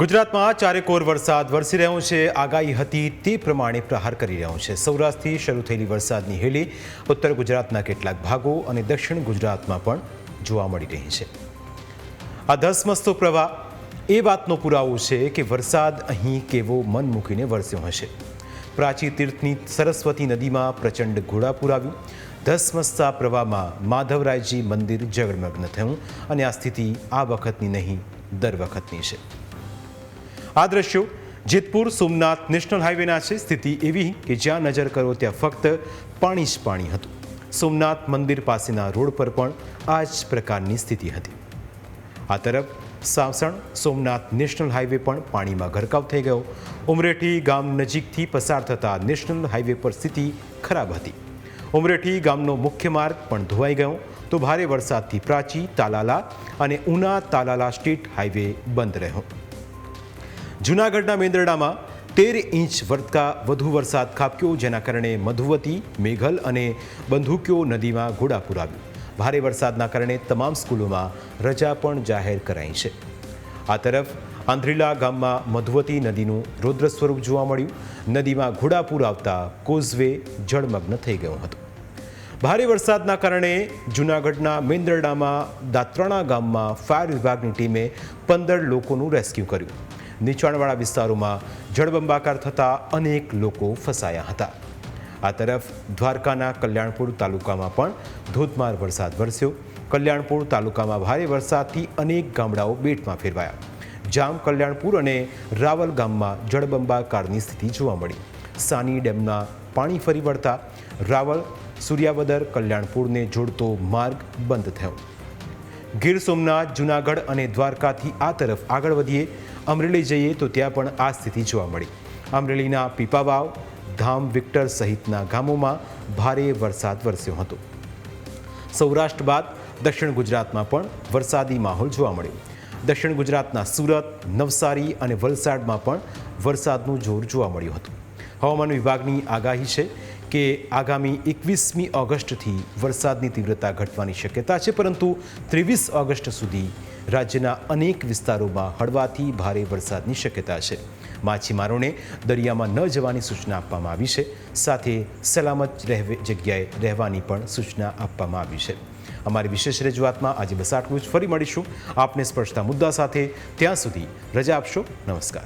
ગુજરાતમાં ચારેકોર વરસાદ વરસી રહ્યો છે. આગાહી હતી તે પ્રમાણે પ્રહાર કરી રહ્યો છે. સૌરાષ્ટ્રથી શરૂ થયેલી વરસાદની હેલી ઉત્તર ગુજરાતના કેટલાક ભાગો અને દક્ષિણ ગુજરાતમાં પણ જોવા મળી રહી છે. આ ધસમસતો પ્રવાહ એ વાતનો પુરાવો છે કે વરસાદ અહીં કેવો મન મૂકીને વરસ્યો હશે. પ્રાચી તીર્થની સરસ્વતી નદીમાં પ્રચંડ ઘોડાપુર આવ્યું. ધસમસતા પ્રવાહમાં માધવરાયજી મંદિર જગમગ્ન થયું અને આ સ્થિતિ આ વખતની નહીં, દર વખતની છે. આ દ્રશ્યો જેતપુર સોમનાથ નેશનલ હાઈવેના છે. સ્થિતિ એવી કે જ્યાં નજર કરો ત્યાં ફક્ત પાણી જ પાણી હતું. સોમનાથ મંદિર પાસેના રોડ પર પણ આ જ પ્રકારની સ્થિતિ હતી. આ તરફ સાસણ સોમનાથ નેશનલ હાઈવે પણ પાણીમાં ગરકાવ થઈ ગયો. ઉમરેઠી ગામ નજીકથી પસાર થતા નેશનલ હાઈવે પર સ્થિતિ ખરાબ હતી. ઉમરેઠી ગામનો મુખ્ય માર્ગ પણ ધોવાઈ ગયો. તો ભારે વરસાદથી પ્રાચી તાલાલા અને ઉના તાલાલા સ્ટેટ હાઈવે બંધ રહ્યો. જૂનાગઢના મેંદરડામાં તેર ઇંચ વર્તકા વધુ વરસાદ ખાબક્યો, જેના કારણે મધુવતી, મેઘલ અને બંધુક્યો નદીમાં ઘોડાપુર આવ્યું ભારે વરસાદના કારણે તમામ સ્કૂલોમાં રજા પણ જાહેર કરાઈ છે. આ તરફ આંધ્રીલા ગામમાં મધુવતી નદીનું રૌદ્ર સ્વરૂપ જોવા મળ્યું. નદીમાં ઘોડાપુર આવતા કોઝવે જળમગ્ન થઈ ગયો હતો. ભારે વરસાદના કારણે જૂનાગઢના મેંદરડામાં દાત્રાણા ગામમાં ફાયર વિભાગની ટીમે પંદર લોકોનું રેસ્ક્યુ કર્યું. નીચાણવાળા વિસ્તારોમાં જળબંબાકાર થતાં અનેક લોકો ફસાયા હતા. આ તરફ દ્વારકાના કલ્યાણપુર તાલુકામાં પણ ધોધમાર વરસાદ વરસ્યો. કલ્યાણપુર તાલુકામાં ભારે વરસાદથી અનેક ગામડાઓ બેટમાં ફેરવાયા. જામ કલ્યાણપુર અને રાવલ ગામમાં જળબંબાકારની સ્થિતિ જોવા મળી. સાની ડેમના પાણી ફરી વળતા રાવલ, સૂર્યાવદર કલ્યાણપુરને જોડતો માર્ગ બંધ થયો. ગીર સોમનાથ, જુનાગઢ અને દ્વારકાથી આ તરફ આગળ વધીએ, અમરેલી જઈએ તો ત્યાં પણ આ સ્થિતિ જોવા મળી. અમરેલીના પીપાવાવ, ધામ વિક્ટર સહિતના ગામોમાં ભારે વરસાદ વરસ્યો હતો. સૌરાષ્ટ્ર બાદ દક્ષિણ ગુજરાતમાં પણ વરસાદી માહોલ જોવા મળ્યો. દક્ષિણ ગુજરાતના સુરત, નવસારી અને વલસાડમાં પણ વરસાદનું જોર જોવા મળ્યું હતું. હવામાન વિભાગની આગાહી છે કે આગામી એકવીસમી ઓગસ્ટથી વરસાદની તીવ્રતા ઘટવાની શક્યતા છે, પરંતુ ત્રેવીસ ઓગસ્ટ સુધી રાજ્યના અનેક વિસ્તારોમાં હળવાથી ભારે વરસાદની શક્યતા છે. માછીમારોને દરિયામાં ન જવાની સૂચના આપવામાં આવી છે, સાથે સલામત રહેવે, જગ્યાએ રહેવાની પણ સૂચના આપવામાં આવી છે. અમારી વિશેષ રજૂઆતમાં આજે બસ આટલું જ. ફરી મળીશું. આપને સ્પર્શતા મુદ્દા સાથે. ત્યાં સુધી રજા આપશો. નમસ્કાર.